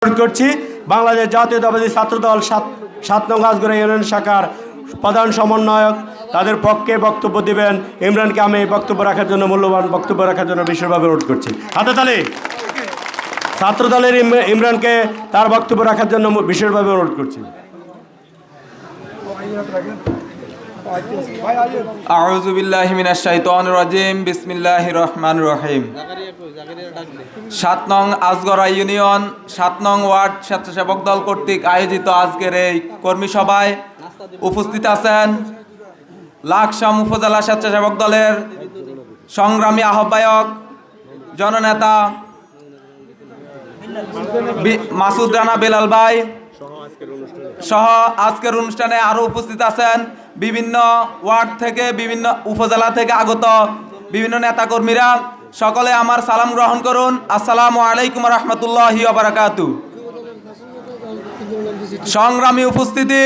করছি। বাংলাদেশ জাতীয়তাবাদী ছাত্রদল সাত সাত নং আজগড়া ইউনিয়ন শাখার প্রধান সমন্বয়ক। তাদের পক্ষে বক্তব্য দিবেন। ইমরানকে আমি বক্তব্য রাখার জন্য মূল্যবান বক্তব্য রাখার জন্য বিশেষভাবে অনুরোধ করছি। হাতে তালি। ছাত্রদলের ইম- ইমরানকে তার বক্তব্য রাখার জন্য বিশেষভাবে অনুরোধ করছি। আউযু বিল্লাহি মিনাশ শাইতানির রাজিম, বিসমিল্লাহির রহমানির রহিম। সাত নং ইউনিয়ন, সাত নং দল কর্তৃক আয়োজিত আজকের এই কর্মী সভায় উপস্থিত আছেন লাকসাম উপজেলা স্বেচ্ছাসেবক দলের সংগ্রামী আহ্বায়ক, জননেতা মাসুদ রানা বেলাল ভাই সহ আজকের অনুষ্ঠানে আরও উপস্থিত আছেন বিভিন্ন ওয়ার্ড থেকে, বিভিন্ন উপজেলা থেকে আগত বিভিন্ন নেতাকর্মীরা। সকলে আমার সালাম গ্রহণ করুন। আসসালামু আলাইকুম রহমতুল্লাহ বারাকাতু। সংগ্রামী উপস্থিতি,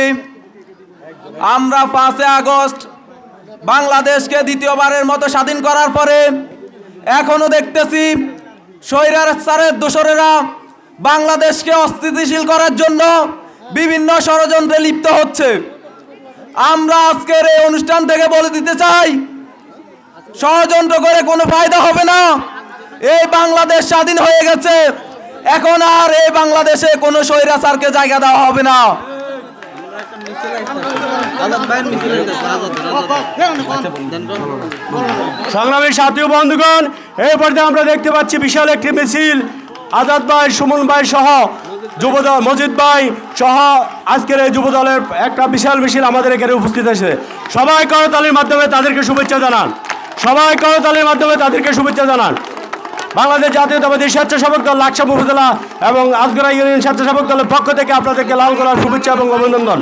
আমরা পাঁচই আগস্ট বাংলাদেশকে দ্বিতীয়বারের মতো স্বাধীন করার পরে এখনও দেখতেছি স্বৈরার সারের দোসরেরা বাংলাদেশকে অস্থিতিশীল করার জন্য বিভিন্ন ষড়যন্ত্রে লিপ্ত হচ্ছে। আমরা আজকের এই অনুষ্ঠান থেকে বলে দিতে চাই, ষড়যন্ত্র করে কোনো ফায়দা হবে না। এই বাংলাদেশ স্বাধীন হয়ে গেছে। এখন আর এই বাংলাদেশে কোনো স্বৈরাচারকে জায়গা দেওয়া হবে না। সংগ্রামী সাথী বন্ধুগণ, এই পর্যায়ে আমরা দেখতে পাচ্ছি বিশাল একটি মিছিল, আজাদ ভাই, সুমন ভাই সহ যুবদল মজিদ ভাই সহ আজকের এই যুবদলের একটা বিশাল মিছিল আমাদের এখানে উপস্থিত আছে সবাই করতালির মাধ্যমে তাদেরকে শুভেচ্ছা জানান। সবাই করতালির মাধ্যমে তাদেরকে শুভেচ্ছা জানান। বাংলাদেশ জাতীয়তাবাদী স্বেচ্ছাসেবক দল লাকসাম উপজেলা এবং আজগরা ইউনিয়ন স্বেচ্ছাসেবক দলের পক্ষ থেকে আপনাদেরকে লাল করার শুভেচ্ছা এবং অভিনন্দন।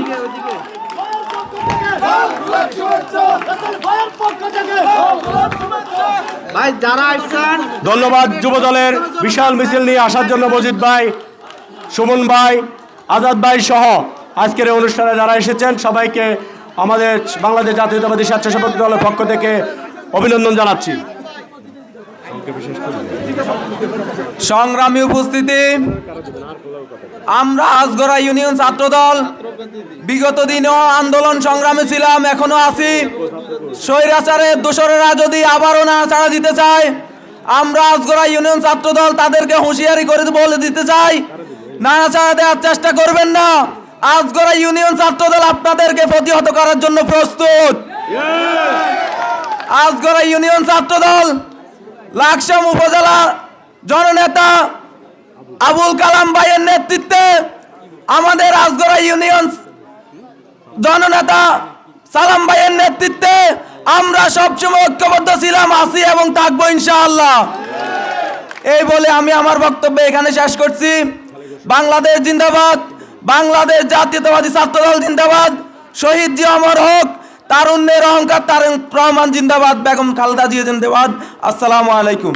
ধন্যবাদ যুব দলের বিশাল মিছিল নিয়ে আসার জন্য মজিদ ভাই। সুমন ভাই, আজাদ ভাই সহ আজকের এই অনুষ্ঠানে যারা এসেছেন, সবাইকে আমাদের বাংলাদেশ জাতীয়তাবাদী স্বেচ্ছাসেবক দলের পক্ষ থেকে অভিনন্দন জানাচ্ছি। সংগ্রামী উপস্থিতি, আমরা আজগড়া ইউনিয়ন ছাত্রদল, বিগত দিনও আন্দোলন সংগ্রামে ছিলাম, এখনও আছি। স্বৈরাচারের দোসরেরা যদি আবারও না ছাড়া দিতে চায়, আমরা আজগড়া ইউনিয়ন ছাত্রদল তাদেরকে হুঁশিয়ারি করে বলে দিতে চাই। না ছাড়া দেওয়ার চেষ্টা করবেন না। আজগরা ইউনিয়ন ছাত্রদল আপনাদেরকে প্রতিহত করার জন্য প্রস্তুত। আজগরা ইউনিয়ন ছাত্রদল, লাকসাম উপজেলা জননেতা আবুল কালাম ভাইয়ের নেতৃত্বে আমাদের আজগরা ইউনিয়ন জননেতা সালাম ভাইয়ের নেতৃত্বে আমরা সবসময় ঐক্যবদ্ধ ছিলাম, আছি এবং থাকব ইনশাআল্লাহ। এই বলে আমি আমার বক্তব্য এখানে শেষ করছি। বাংলাদেশ জিন্দাবাদ, বাংলাদেশ জাতীয়তাবাদী ছাত্রদল জিন্দাবাদ, শহীদ জি অমর হোক, তারুণ্যের অহংকার তারুণ রহমান জিন্দাবাদ, বেগম খালেদা জিয়া জিন্দাবাদ। আসসালামু আলাইকুম।